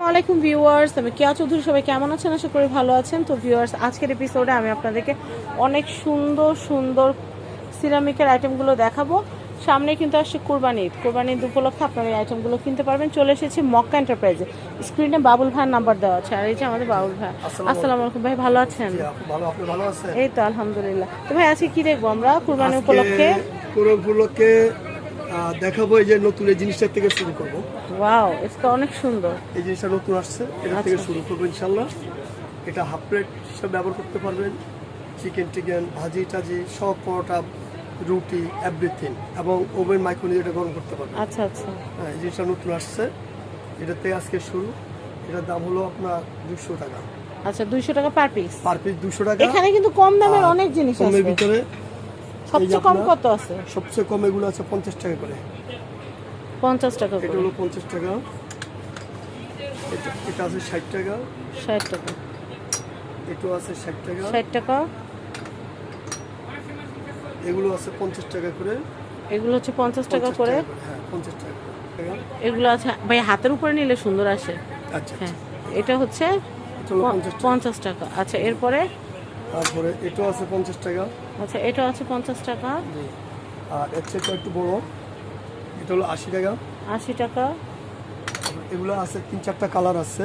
আলাইকুম ভিউয়ার্স আমি কেয়া চৌধুরী সবাই কেমন আছেন? আশা করি ভালো আছেন। তো ভিউয়ার্স আজকের এপিসোডে আমি আপনাদেরকে অনেক সুন্দর সুন্দর সিরামিকের আইটেমগুলো দেখাবো। সামনে কিন্তু আসছে কোরবানি ঈদ। কোরবানি ঈদ উপলক্ষে আপনারা এই আইটেমগুলো কিনতে পারবেন। চলে এসেছি মক্কা এন্টারপ্রাইজে স্ক্রিনে বাবুল ভাইয়ের নাম্বার দেওয়া আছে। আর এই যে আমাদের বাবুল ভাই। আসসালামু আলাইকুম। ভাই ভালো আছেন? এই তো আলহামদুলিল্লাহ। তো ভাই আজকে কি দেখব আমরা? কোরবানি উপলক্ষে? উপলক্ষে দেখাবো এই যে নতুন এই জিনিসটা থেকে শুরু করব। ওয়াও এটা অনেক সুন্দর। এই জিনিসটা নতুন আসছে এটা আচ্ছা। থেকে শুরু করব ইনশাল্লাহ। এটা হাফ প্লেট হিসাবে ব্যবহার করতে পারবেন। চিকেন টিকেন ভাজি টাজি সব পরোটা রুটি এভরিথিং এবং ওভেন মাইক্রোনি এটা গরম করতে পারবেন। আচ্ছা আচ্ছা। হ্যাঁ এই জিনিসটা নতুন আসছে। এটাতে আজকে শুরু। এটার দাম হলো আপনার দুশো টাকা। আচ্ছা দুইশো টাকা পার পিস পার পিস দুশো টাকা। এখানে কিন্তু কম দামের অনেক জিনিস আছে। ভিতরে সবচেয়ে কম কত আছে? সবচেয়ে কম এগুলো আছে পঞ্চাশ টাকা করে। পঞ্চাশ টাকা এটা হলো পঞ্চাশ টাকা। এটা এটা আছে ষাট টাকা। ষাট টাকা। এটাও আছে ষাট টাকা। ষাট টাকা। এগুলো আছে পঞ্চাশ টাকা করে। এগুলো হচ্ছে পঞ্চাশ টাকা করে। হ্যাঁ পঞ্চাশ টাকা এগুলো আছে ভাই হাতের উপরে নিলে সুন্দর আসে। আচ্ছা হ্যাঁ এটা হচ্ছে এটা পঞ্চাশ টাকা। আচ্ছা এরপরে? তারপরে এটাও আছে পঞ্চাশ টাকা। আচ্ছা এটা আছে পঞ্চাশ টাকা। জি। আর এর চেয়ে একটু বড় এটা হলো আশি টাকা। আশি টাকা। এগুলো আছে তিন চারটা কালার আছে।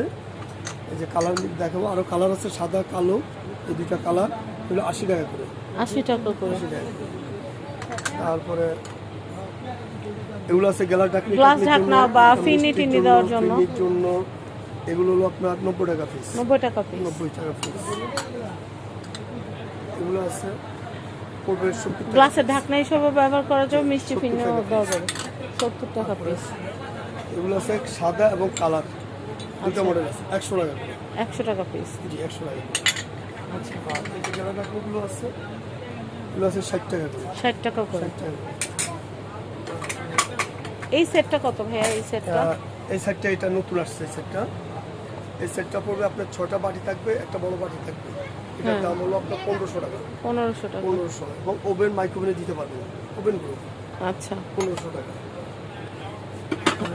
এই যে কালার দেখাবো আরও কালার আছে সাদা কালো এই দুইটা কালার। এগুলো আশি টাকা করে। আশি টাকা করে। তারপরে এগুলো আছে গ্লাস ঢাকনি গ্লাস ঢাকনা বা মিষ্টির ফিনি টিনি দেওয়ার জন্য। জন্য। এগুলো হলো আপনার নব্বই টাকা পিস নব্বই টাকা পিস নব্বই টাকা পিস এগুলো আছে। গ্লাসের ঢাকনা হিসেবে ব্যবহার করা যাবে মিষ্টি দেওয়া যাবে। সত্তর টাকা পিস এগুলো আছে সাদা এবং কালার। দুটা আচ্ছা। মডেল আছে। একশো টাকা একশো টাকা পিস জি একশো টাকা আচ্ছা। আছে এগুলো আছে ষাট টাকা ষাট টাকা করে। এই সেটটা কত ভাইয়া? এই সেটটা? এই সেটটা এটা নতুন আসছে এই সেটটা। এই সেটটা পড়বে আপনার ছটা বাটি থাকবে একটা বড় বাটি থাকবে। এটার হ্যাঁ। দাম হলো আপনার পনেরোশো টাকা। পনেরোশো টাকা। পনেরোশো টাকা। এবং ওভেন মাইক্রোভেনে দিতে পারবেন। ওভেনগুলো আচ্ছা। পনেরোশো টাকা।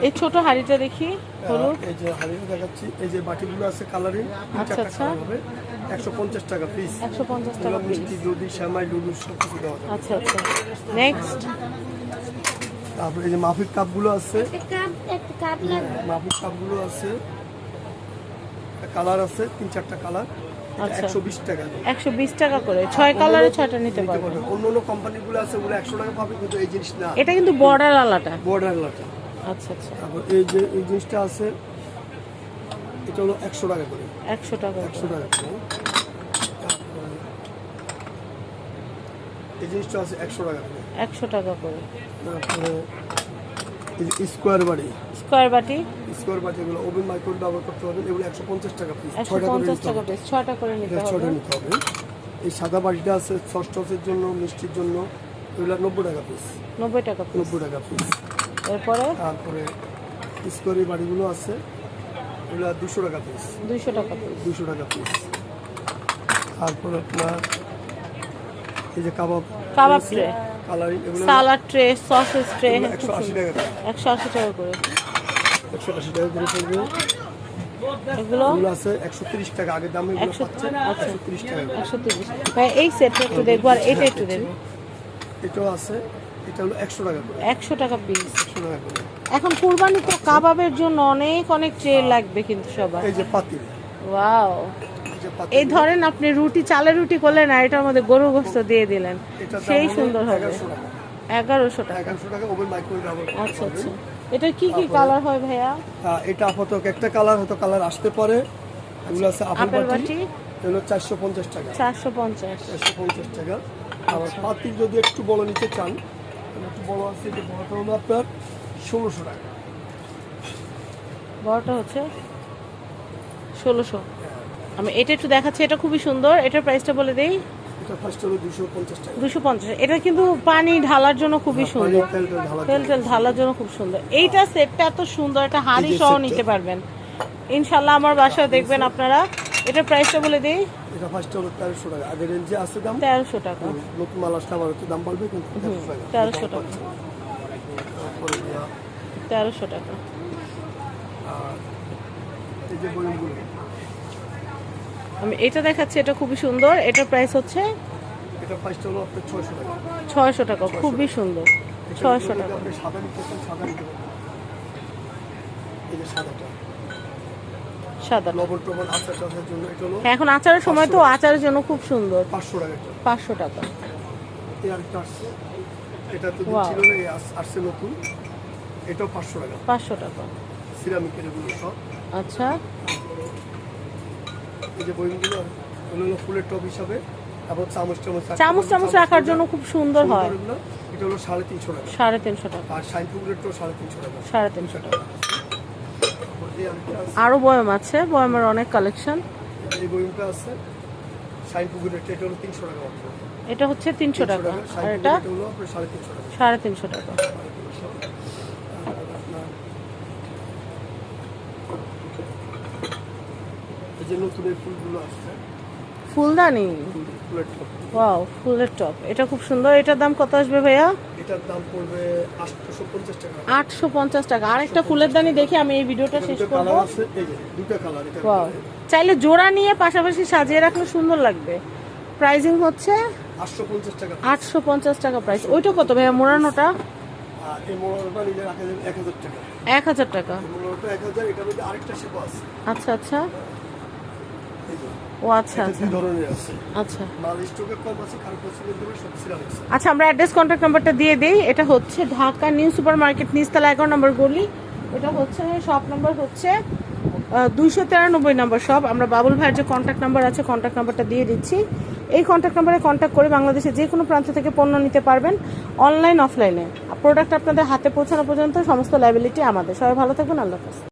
এই ছোট হাড়িটা দেখি হলুদ। এই যে হারিয়ে দেখাচ্ছি। এই যে বাটিগুলো আছে কালারিং আচ্ছা, আচ্ছা। হবে। একশো পঞ্চাশ টাকা পিস একশো পঞ্চাশ টাকা মিষ্টি দুধি শ্যামাই লুডু সব কিছু দেওয়া যাবে। আচ্ছা আচ্ছা। নেক্সট তারপরে এই যে মাফিক কাপগুলো আছে। কাপ একটা কাপ লাগবে। মাফিক কাপগুলো আছে। কালার আছে তিন চারটা কালার। একশো বিশ টাকা। একশো বিশ টাকা করে। ছয় কালারে ছয়টা নিতে পারবে। অন্য অন্য কোম্পানিগুলো আছে ওগুলো একশো টাকা পাবে কিন্তু এই জিনিস না। এটা কিন্তু বর্ডার আলাটা বর্ডার লাটা আচ্ছা আচ্ছা। তারপর এই যে এই জিনিসটা আছে এটা হলো একশো টাকা করে। একশো টাকা একশো টাকা করে। এই জিনিসটা আছে একশো টাকা করে। একশো টাকা করে। তারপরে স্কোয়ার বাড়ি। স্কোয়ার বাটি? স্কোয়ার বাড়ি এগুলো ওভেন মাইক্রোওয়েভ ব্যবহার করতে পারবেন এগুলো একশো পঞ্চাশ টাকা পিস একশো ছয়টা করে পঞ্চাশ নিতে টাকা হবে। পিস ছয়টা করে নিতে হবে ছয়টা নিতে হবে। এই সাদা বাড়িটা আছে সস টসের জন্য মিষ্টির জন্য এগুলো নব্বই টাকা পিস নব্বই টাকা পিস নব্বই টাকা পিস এরপরে? তারপরে স্কোয়ারি বাড়িগুলো আছে এগুলো দুশো টাকা পিস দুইশো টাকা পিস দুশো টাকা পিস তারপর আপনার এই যে kebab kebab tray salad tray sauces tray একশো আশি টাকা করে। একশো আশি টাকা করে। টাকা পড়বে। এগুলো? আছে টাকা। দামে এগুলো আচ্ছা। টাকা ভাই এই সেটটা একটু দেখব আর এটা একটু দেখব এটাও আছে। এটা হলো একশো টাকা করে। একশো টাকা পিস একশো টাকা করে। এখন কুরবানি তো কাবাবের জন্য অনেক অনেক ট্রে লাগবে কিন্তু সবার। এই যে পাতিল। ওয়াও। এই ধরেন আপনি রুটি চালের রুটি করলেন আর এটার মধ্যে গরু গোস্ত দিয়ে দিলেন। সেই সুন্দর হবে। 1100 টাকা। এগারোশো টাকা। আচ্ছা আচ্ছা। এটা কি কি কালার হয় ভাইয়া? আহ, এটা আপাতত একটা কালার হয়তো কালার আসতে পারে। এগুলো আছে আপেল বাটি। এগুলো চারশো পঞ্চাশ টাকা। চারশো পঞ্চাশ। চারশো পঞ্চাশ টাকা। আবার যদি একটু বড় নিতে চান একটু বড় আছে যে বড়টা হলো আপনার ষোলোশো টাকা। বড়টা হচ্ছে ষোলোশো। আমি এটা একটু দেখাচ্ছি এটা খুবই সুন্দর। এটার প্রাইসটা বলে দেই। এটা দুশো পঞ্চাশ এটা কিন্তু পানি ঢালার জন্য খুবই সুন্দর। তেল তেল ঢালা তেল তেল ঢালার জন্য খুব সুন্দর। এইটা সেটটা এত সুন্দর একটা হাঁড়ি সহ নিতে পারবেন। ইনশাল্লাহ আমার বাসায় দেখবেন আপনারা। এটার প্রাইসটা বলে দিই। এটা ফার্স্ট হলো তেরোশো টাকা। আগের রেঞ্জে আছে দাম। তেরোশো টাকা। নতুন মাল আসলে আবার দাম বাড়বে কিন্তু তেরোশো টাকা। তেরোশো টাকা। এই যে আমি এটা দেখাচ্ছি এটা খুবই সুন্দর। এটা প্রাইস হচ্ছে ছয়শো টাকা। খুবই সুন্দর। ছয়শো টাকা। সাদা হ্যাঁ, এখন আচারের সময় তো আচারের জন্য খুব সুন্দর। পাঁচশো টাকা এটা পাঁচশো টাকা। এই আরেকটা এটা তো. ছিল না এই আসছে নতুন। এটাও পাঁচশো টাকা। পাঁচশো টাকা। সিরামিকের এগুলো সব। আচ্ছা। এই যে বইগুলো ওগুলো ফুলের টপ হিসাবে এবং চামচ চামচ চামচ চামচ রাখার জন্য খুব সুন্দর হয়। এটা হলো সাড়ে তিনশো টাকা। সাড়ে তিনশো টাকা। আর শাইন ফুলেরটাও সাড়ে তিনশো টাকা। সাড়ে তিনশো টাকা। আরও বয়ম আছে বয়মের অনেক কালেকশন। এই বইটা আছে শাইন পুকুরেরটা এটা হলো তিনশো টাকা। এটা হচ্ছে তিনশো টাকা। আর এটা সাড়ে তিনশো টাকা। সাড়ে তিনশো টাকা সাড়ে তিনশো। আর আপনার এই যে নতুন এই ফুলগুলো আসছে। ফুলদানি? ফুল- ফুলের টপ। ওয়াও ফুলের টপ। এটা খুব সুন্দর। এটার দাম কত আসবে ভাইয়া? এটার দাম পড়বে আটশোশো পঞ্চাশ টাকা। আটশো পঞ্চাশ টাকা। আরেকটা ফুলের দানি দেখে আমি এই ভিডিওটা শেষ করব। কালার আছে। এই যে দুটো কালার এটা ওয়াও। চাইলে জোড়া নিয়ে পাশাপাশি সাজিয়ে রাখলে সুন্দর লাগবে। প্রাইজিং হচ্ছে আটশো পঞ্চাশ টাকা আটশো পঞ্চাশ টাকা প্রাইস ওইটা কত ভাইয়া? মোড়ানোটা? এক হাজার টাকা। এক হাজার টাকা। এই মোড়ানোটা এক হাজার এটার মধ্যে আরেকটা শেপও আছে আচ্ছা আচ্ছা এই যে ও আচ্ছা আচ্ছা। ধরনের আছে। আচ্ছা। মাল স্টকে কম আছে কারও পছন্দের দেবে সব সিরামিক্স আচ্ছা আমরা অ্যাড্রেস কন্ট্যাক্ট নাম্বারটা দিয়ে দেই। এটা হচ্ছে ঢাকা নিউ সুপার মার্কেট নিচতলা এগারো নম্বর গলি। এটা হচ্ছে শপ নাম্বার হচ্ছে দুইশো তিরানব্বই নম্বর শপ আমরা বাবুল ভাইয়ের যে কন্ট্যাক্ট নাম্বার আছে কন্ট্যাক্ট নাম্বারটা দিয়ে দিচ্ছি। এই কন্ট্যাক্ট নাম্বারে কন্ট্যাক্ট করে বাংলাদেশে যে কোনো প্রান্ত থেকে পণ্য নিতে পারবেন অনলাইন অফলাইনে প্রোডাক্ট আপনাদের হাতে পৌঁছানো পর্যন্ত সমস্ত লাইবিলিটি আমাদের। সবাই ভালো থাকবেন আল্লাহ হাফেজ।